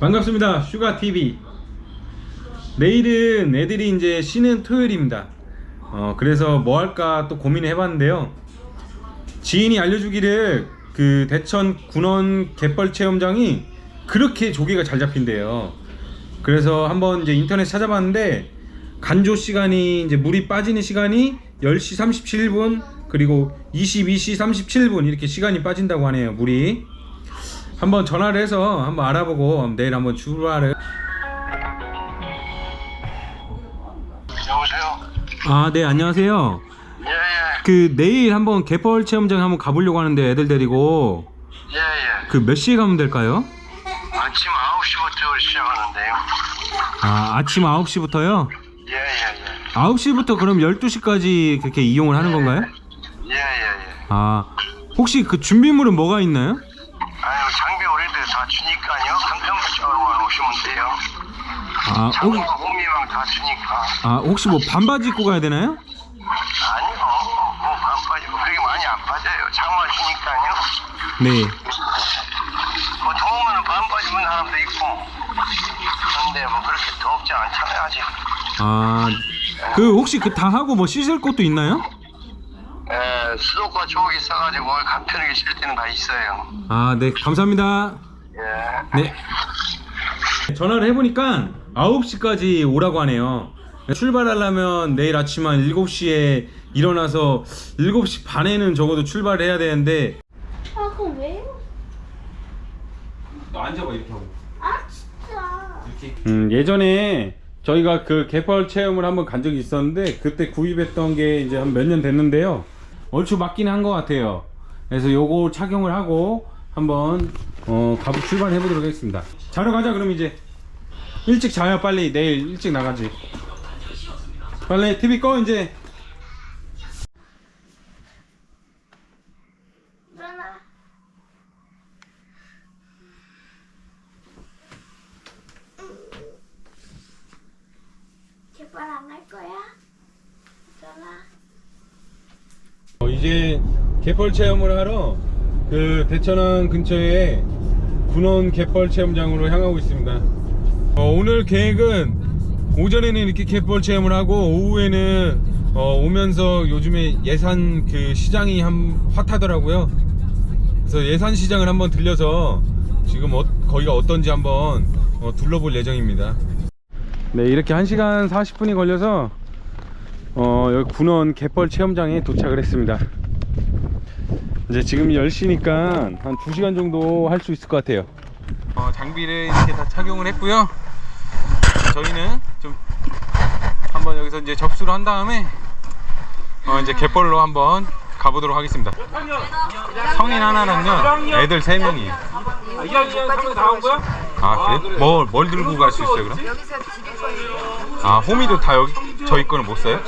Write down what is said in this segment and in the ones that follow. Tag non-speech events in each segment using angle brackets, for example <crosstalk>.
반갑습니다. 슈가 TV. 내일은 애들이 이제 쉬는 토요일입니다. 어, 그래서 뭐 할까 또 고민을 해봤는데요. 지인이 알려주기를 그 대천 군원 갯벌 체험장이 그렇게 조개가 잘 잡힌대요. 그래서 한번 이제 인터넷 찾아봤는데 간조 시간이 이제 물이 빠지는 시간이 10시 37분 그리고 22시 37분 이렇게 시간이 빠진다고 하네요. 물이. 한번 전화를 해서 한번 알아보고 내일 한번 출발을 여보세요? 아 네 안녕하세요 예, 예. 그 내일 한번 갯벌 체험장 한번 가보려고 하는데 애들 데리고 예, 예. 그 몇 시에 가면 될까요? 아침 9시부터 시작하는데요. 아 아침 9시부터요? 예, 예, 예. 9시부터 그럼 12시까지 그렇게 이용을 하는 건가요? 예, 예, 예. 아 혹시 그 준비물은 뭐가 있나요? 아유, 장비 우리들 다 주니까요. 간편부처럼만 오시면 돼요. 아, 혹, 장비와 호미망 다 주니까. 아 혹시 뭐 반바지 입고 가야 되나요? 아니요. 뭐안 빠지고 그렇게 많이 안 빠져요. 장화 주니까요. 네 뭐 더우면 반바지 입는 사람도 있고. 근데 뭐 그렇게 덥지 않잖아요, 아직. 아 그 혹시 그 다 하고 뭐 씻을 곳도 있나요? 예, 수도과 조기 써가지고 간편하게 쉴 때는 다 있어요. 아 네 감사합니다 예. 네. 전화를 해보니까 9시까지 오라고 하네요. 출발하려면 내일 아침 한 7시에 일어나서 7시 반에는 적어도 출발을 해야 되는데 아 그럼 왜? 너 앉아봐 이렇게 하고 아 진짜 음, 예전에 저희가 그 갯벌 체험을 한번 간 적이 있었는데 그때 구입했던 게 이제 한 몇 년 됐는데요. 얼추 맞긴 한 것 같아요. 그래서 요거 착용을 하고 한번 어, 가보 출발해 보도록 하겠습니다. 자러 가자 그럼 이제 일찍 자요 빨리 내일 일찍 나가지. 빨리 TV 꺼 이제. 일어나 제발 안갈 거야? 일어나 어, 이제 갯벌 체험을 하러 그 대천항 근처에 군원 갯벌 체험장으로 향하고 있습니다. 어, 오늘 계획은 오전에는 이렇게 갯벌 체험을 하고 오후에는 어, 오면서 요즘에 예산 그 시장이 한 핫하더라고요. 그래서 예산 시장을 한번 들려서 지금 어, 거기가 어떤지 한번 어, 둘러볼 예정입니다. 네, 이렇게 1시간 40분이 걸려서 어, 여기 군원 갯벌 체험장에 도착을 했습니다. 이제 지금 10시니까 한 2시간 정도 할 수 있을 것 같아요. 어, 장비를 이렇게 다 착용을 했고요. 저희는 좀 한번 여기서 이제 접수를 한 다음에 어, 이제 갯벌로 한번 가보도록 하겠습니다. 성인 하나랑요, 애들 3명이에요. 아, 그래? 뭘, 뭘 들고 갈 수 있어요, 그럼? 아, 호미도 다 여기, 저희 거는 못 써요?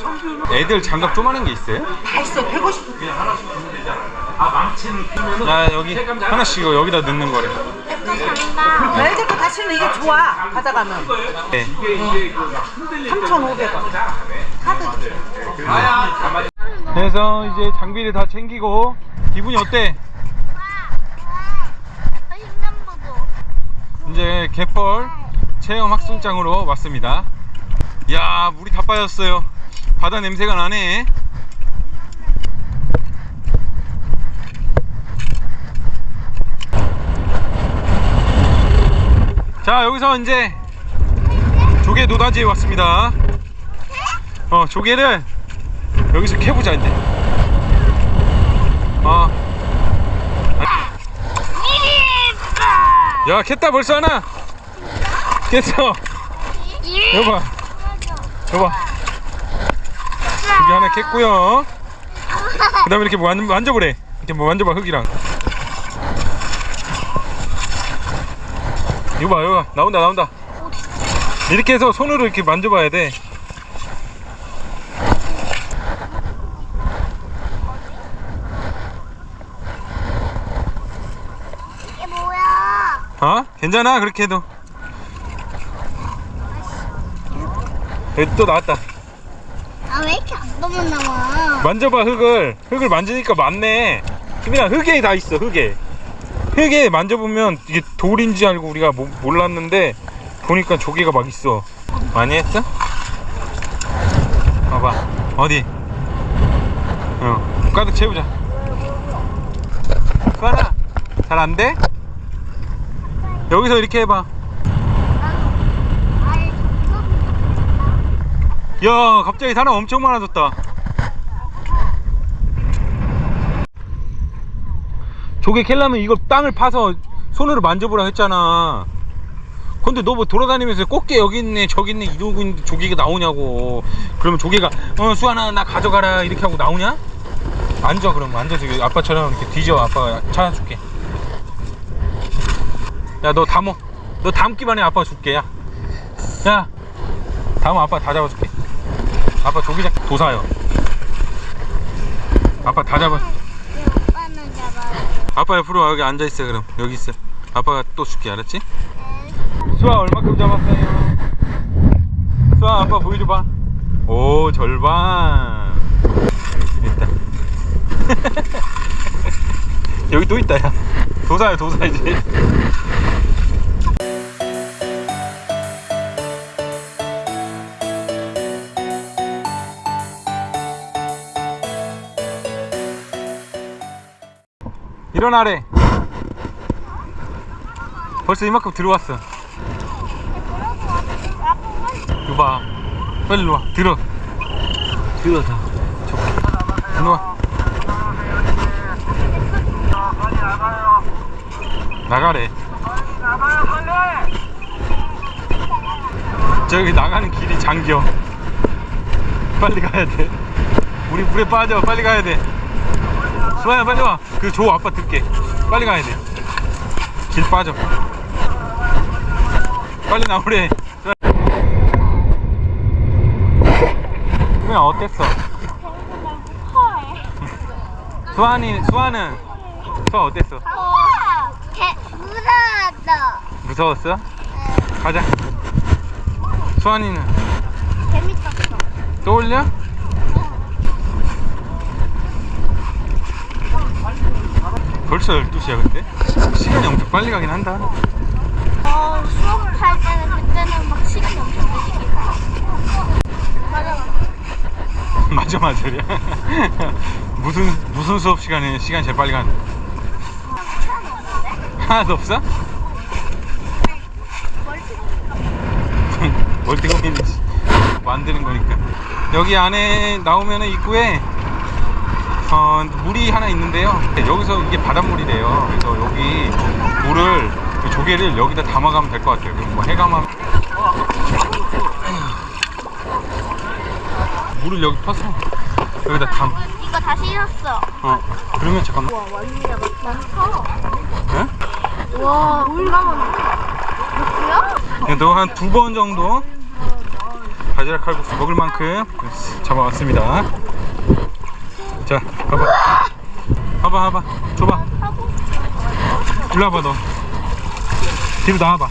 애들 장갑 조그마한 게 있어요? 다 있어 150나 여기 하나씩 이거 여기다 넣는 거래. 애들 거 다시는 이게 좋아 가져가면 네. 3,500원 카드 그래서 이제 장비를 다 챙기고 기분이 어때? 이제 갯벌 체험 학습장으로 왔습니다. 이야 물이 다 빠졌어요. 바다 냄새가 나네. 자 여기서 이제 조개 노다지에 왔습니다. 어 조개를 여기서 캐보자 이제. 어. 야 캤다 벌써 하나? 깼어. 여봐. 여봐. 여기 하나 깼고요. 그 다음에 이렇게 뭐 만, 만져보래 이렇게 뭐 만져봐 흙이랑 이거 봐 이거 봐. 나온다 나온다 이렇게 해서 손으로 이렇게 만져봐야 돼 이게 뭐야? 어? 괜찮아 그렇게 해도 여기 또 나왔다 아 왜 이렇게 안 넘어 나와? 만져봐 흙을 흙을 만지니까 많네 수빈아 흙에 다 있어 흙에 흙에 만져보면 이게 돌인지 알고 우리가 모- 몰랐는데 보니까 조개가 막 있어. 많이 했어? 봐봐. 어디? 어 가득 채우자. 수아나 잘안 돼? 여기서 이렇게 해봐. 야 갑자기 사람 엄청 많아졌다 조개 캘려면 이걸 땅을 파서 손으로 만져보라 했잖아. 근데 너 뭐 돌아다니면서 꽃게 여기 있네 저기 있네 이러고 있는데 조개가 나오냐고. 그러면 조개가 어 수아나 나 가져가라 이렇게 하고 나오냐? 앉아 그럼 앉아서 아빠처럼 이렇게 뒤져 아빠가 찾아줄게. 야 너 담어. 너 담기만 해 아빠가 줄게. 야. 야, 담아 아빠 다 잡아줄게. 아빠 조개 잡 도사요. 아빠 다 잡아. 오빠는 잡 아. 아빠 옆으로 와 여기 앉아 있어 그럼. 여기 있어. 아빠가 또 줄게 알았지? 수아 얼마큼 잡았어요? 수아 아빠 보여줘 봐. 오 절반. 있다. <laughs> 여기 또 있다 야. 도사야 도사 이제 일어나래. 벌써 이만큼 들어왔어. 이거 봐. 빨리 일로 와. 들어. 들어 다. 저거 일로 와. 나가래. 저기 나가는 길이 잠겨 빨리 가야 돼. 우리 물에 빠져. 빨리 가야 돼 수아야 빨리 와. 그 조 아빠 들게. 빨리 가야 돼. 길 빠져. 빨리 나오래. 수아 어땠어? 수아니 수아는 수아 어땠어? 어, 개 무서웠어. 무서웠어? 가자. 수아니는 재밌었어. 또 올려? 벌써 12시야 근데? 시간이 엄청 빨리 가긴 한다 어, 수업할 때는 그때는 막 시간이 엄청 느리게 가. 맞아. 맞아 <laughs> 맞아 <laughs> 무슨 무슨 수업 시간에 시간 제일 빨리 가는 하나도 없어? <laughs> 멀티고민이지 만드는 거니까 여기 안에 나오면은 입구에 어, 물이 하나 있는데요 여기서 이게 바닷물이래요 그래서 여기 물을 그 조개를 여기다 담아가면 될 것 같아요 그럼 뭐 해감하면 물을 여기 퍼서 여기다 담 이거 다 실었어. 어, 그러면 잠깐만. 응? 와, 얼마나 몇이야? 너한 두 번 정도 바지락 칼국수 먹을 만큼 잡아왔습니다. 자, 봐봐. 봐봐, 봐봐. 줘봐. 일로 와봐, 너. 뒤로 나와봐.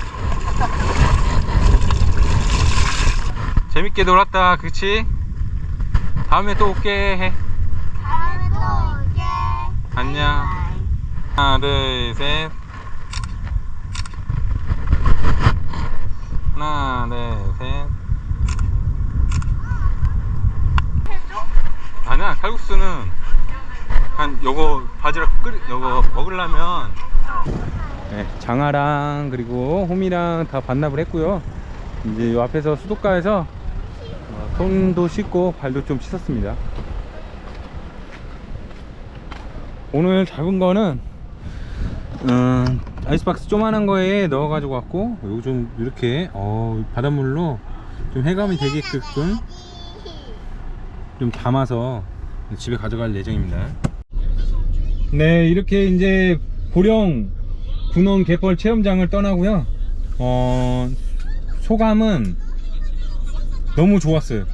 재밌게 놀았다, 그치? 다음에 또 올게 해. 다음에 또 올게. 안녕. 하나, 둘, 셋. 하나, 둘, 셋. 칼국수는 한 요거 바지락 끓 요거 먹으려면 네, 장아랑 그리고 홈이랑 다 반납을 했고요. 이제 요 앞에서 수도가에서 어, 손도 씻고 발도 좀 씻었습니다. 오늘 잡은 거는 음, 아이스박스 조만한 거에 넣어 가지고 왔고 요거 좀 이렇게 어, 바닷물로 좀 해감이 되게끔 좀 담아서 집에 가져갈 예정입니다 네 이렇게 이제 보령 군원 갯벌 체험장을 떠나고요 어, 소감은 너무 좋았어요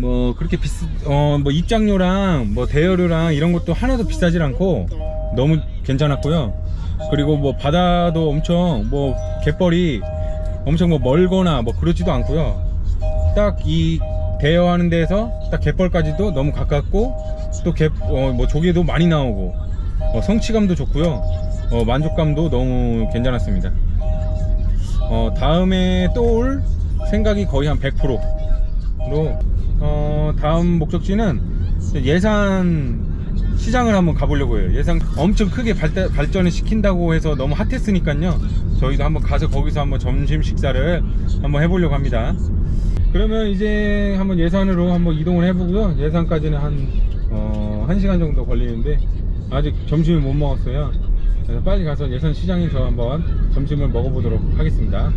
뭐 그렇게 비싸 어뭐 입장료랑 뭐 대여료랑 이런 것도 하나도 비싸질 않고 너무 괜찮았고요. 그리고 뭐 바다도 엄청 뭐 갯벌이 엄청 뭐 멀거나 뭐 그렇지도 않고요. 딱이 대여하는 데에서 딱 갯벌까지도 너무 가깝고 또갯뭐 조개도 많이 나오고 어, 성취감도 좋고요. 어, 만족감도 너무 괜찮았습니다. 어, 다음에 또 올 생각이 거의 한 100%로 어, 다음 목적지는 예산 시장을 한번 가보려고 해요. 예산 엄청 크게 발달, 발전을 시킨다고 해서 너무 핫했으니까요. 저희도 한번 가서 거기서 한번 점심 식사를 한번 해보려고 합니다. 그러면 이제 한번 예산으로 한번 이동을 해보고요. 예산까지는 한, 어, 1시간 정도 걸리는데 아직 점심을 못 먹었어요. 그래서 빨리 가서 예산 시장에서 한번 점심을 먹어보도록 하겠습니다.